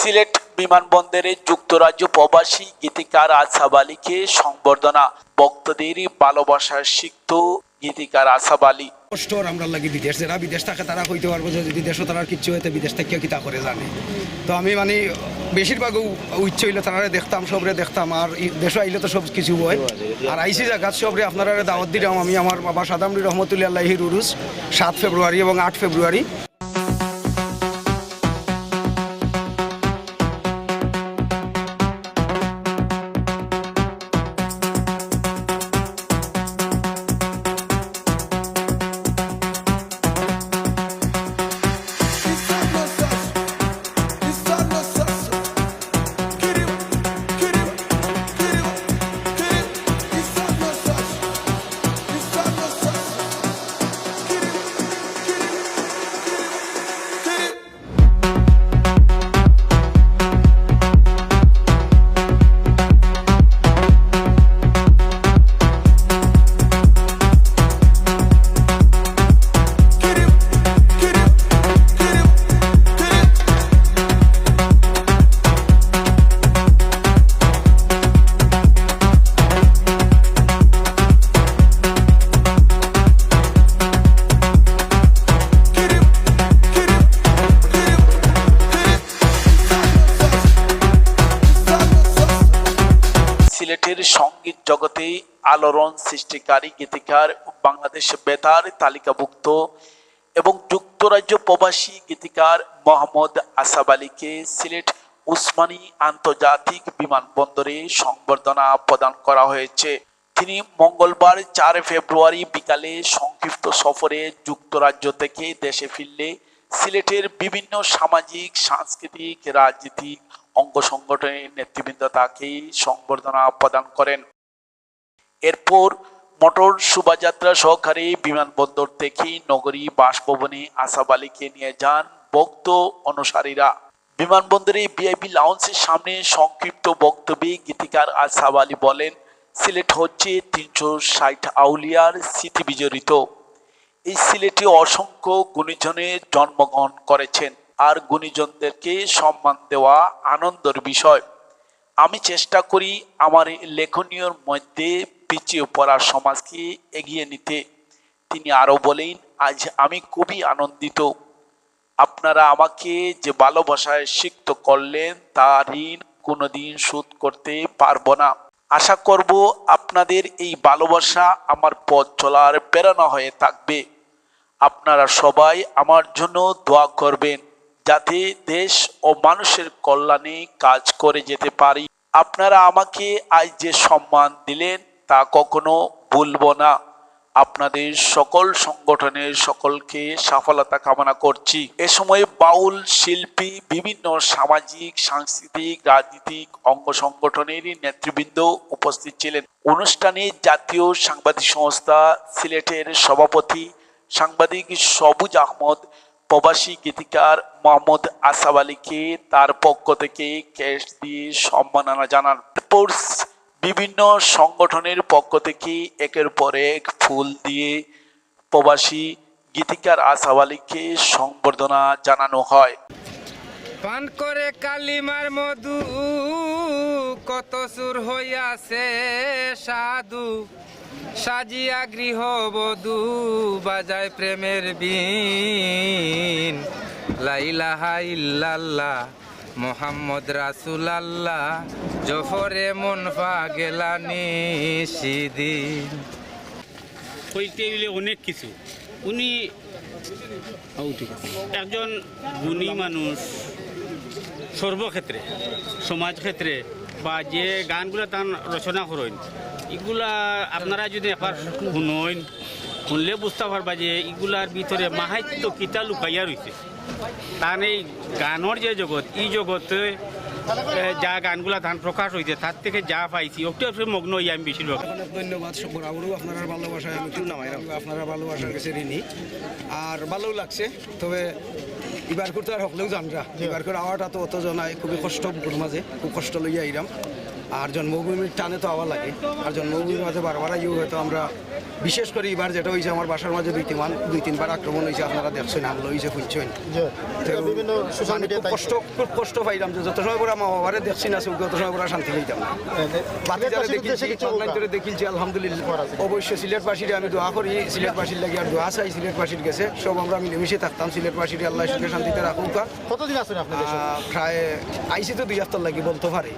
সিলেট বিমানবন্দরে যুক্তরাজ্য প্রবাসী গীতিকার আসাব আলীকে সংবর্ধনা। ভক্তদের ভালোবাসার সিক্ত গীতিকার আসাব আলী। কষ্ট আমরা লাগি বিদেশ, যারা বিদেশ থাকে তারা কইতে পারব যে যদি দেশও তারা কিচ্ছু হইতে বিদেশ থেকে কিতা করে জানে। তো আমি মানে বেশিরভাগ ইচ্ছে হইলে তারা দেখতাম, সবরে দেখতাম, আর দেশ আইলে তো সব কিছু হয়। আর আইসি জায়গা সবরে আপনারা দাওয়াত দিলাম আমি আমার বাবা সাদামরি রহমতুল্লাহ রুরুস সাত ফেব্রুয়ারি এবং আট ফেব্রুয়ারি। জগতে আলোড়ন সৃষ্টিকারী গীতিকার বাংলাদেশ বেতার তালিকাভুক্ত এবং যুক্তরাজ্য প্রবাসী গীতিকার মোহাম্মদ আসাব আলীকে সিলেট উসমানী আন্তর্জাতিক বিমানবন্দরে সংবর্ধনা প্রদান করা হয়েছে। তিনি মঙ্গলবার চার ফেব্রুয়ারি বিকালে সংক্ষিপ্ত সফরে যুক্তরাজ্য থেকে দেশে ফিরলে সিলেটের বিভিন্ন সামাজিক, সাংস্কৃতিক, রাজনীতিক অঙ্গ সংগঠনের নেতৃবৃন্দ তাকে সংবর্ধনা প্রদান করেন। এরপর মোটর শোভাযাত্রা সহকারে বিমানবন্দর থেকে নগরী বাসভবনে আসাব আলীকে নিয়ে যান ভক্ত অনুসারীরা। বিমানবন্দরে বিআইপি লাউন্সের সামনে সংক্ষিপ্ত বক্তব্যে গীতিকার আসাব আলী বলেন, সিলেট হচ্ছে তিনশো ষাট আউলিয়ার স্মৃতি বিজড়িত। এই সিলেটে অসংখ্য গুণীজনের জন্মগ্রহণ করেছেন আর গুণীজনদেরকে সম্মান দেওয়া আনন্দের বিষয়। আমি চেষ্টা করি আমার এই লেখনীয়র মধ্যে পিছিয়ে পড়া সমাজকে এগিয়ে নিতে তিনি আরও বলেন, আজ আমি খুবই আনন্দিত। আপনারা আমাকে যে ভালোবাসায় সিক্ত করলেন তা ঋণ কোনোদিন শোধ করতে পারব না। আশা করব আপনাদের এই ভালোবাসা আমার পথ চলার প্রেরণা হয়ে থাকবে। আপনারা সবাই আমার জন্য দোয়া করবেন, যাতে দেশ ও মানুষের কল্যাণে কাজ করে যেতে পারি। আপনারা আমাকে আজ যে সম্মান দিলেন তা কখনো ভুলব না। আপনাদের সকল সংগঠনের সকলকে সফলতা কামনা করছি। এ সময় বাউল শিল্পী, বিভিন্ন সামাজিক, সাংস্কৃতিক, রাজনীতিক অঙ্গ সংগঠনের নেতৃবৃন্দ উপস্থিত ছিলেন। অনুষ্ঠানে জাতীয় সাংবাদিক সংস্থা সিলেটের সভাপতি সাংবাদিক সবুজ আহমদ, প্রবাসী গীতিকার মোহাম্মদ আসাব আলীকে তার পক্ষ থেকে ক্যাশ দিয়ে সম্মাননা জানান। বিভিন্ন সংগঠনের পক্ষ থেকে একের পর এক ফুল দিয়ে প্রবাসী গীতিকার আসাব আলীকে সংবর্ধনা জানানো হয়। পান করে কালিমার মধু, কত সুর হইয়াছে সাধু। সাজিয়া গৃহবধূ, বাজায় প্রেমের বিন। লাইলাহা ইল্লাল্লাহ মোহাম্মদ রাসুল আল্লাহ জফরে মন গেলা নিশিদিন কইতে গেলে অনেক কিছু। উনি একজন গুণী মানুষ, সর্বক্ষেত্রে সমাজ ক্ষেত্রে বা যে গানগুলো তার রচনা করেন, এগুলা আপনারা যদি একবার শুনেন শুনলে বুঝতে পারবা যে এগুলার ভিতরে মাহাত্য কিতা লুকাইয়া রয়েছে তার এই গানর যে জগৎ এই জগতে যা গানগুলা ধান প্রকাশ হয়েছে তার থেকে যা পাইছি একটু মগ্ন হই আমি বেশিরভাগ। ধন্যবাদ বরাবরও আপনার ভালোবাসায় আমি আপনারা ভালোবাসার কাছে ঋণী। আর ভালোও লাগছে, তবে এবার করতে আর হকলেও জানরা এবার করে আওয়াটা তো অত জনায় খুবই কষ্ট বুকুর মাঝে খুব কষ্ট লইয়া আইরাম আর জন্মভূমির টানে তো আওয়া লাগে। আর জন্মভূমির মাঝে বারবার আইও হয়তো আমরা বিশেষ করে এবার যেটা হয়েছে আমার বাসার মাঝে দুই তিন দুই তিনবার আক্রমণ হয়েছে আপনারা দেখছেন হামলা হয়েছে মানে কষ্ট খুব কষ্ট পাইলাম যে যত সময় করে মা বাবারে দেখছি না তত সময় করে শান্তি পাইতাম না বাতিদারে দেখিছি অনলাইন করে দেখিছি আলহামদুলিল্লাহ অবশ্যই সিলেটবাসীর আমি দোয়া করি সিলেটবাসীর লাগে আর দোয়া চাই সিলেটবাসীর গেছে সব আমরা মিলেমিশে থাকতাম সিলেটবাসীর আল্লাহ শান্তিতে রাখুক। কতদিন আছেন আপনি প্রায় আইসি তো দুই হপ্তাহ লাগি বলতে পারে।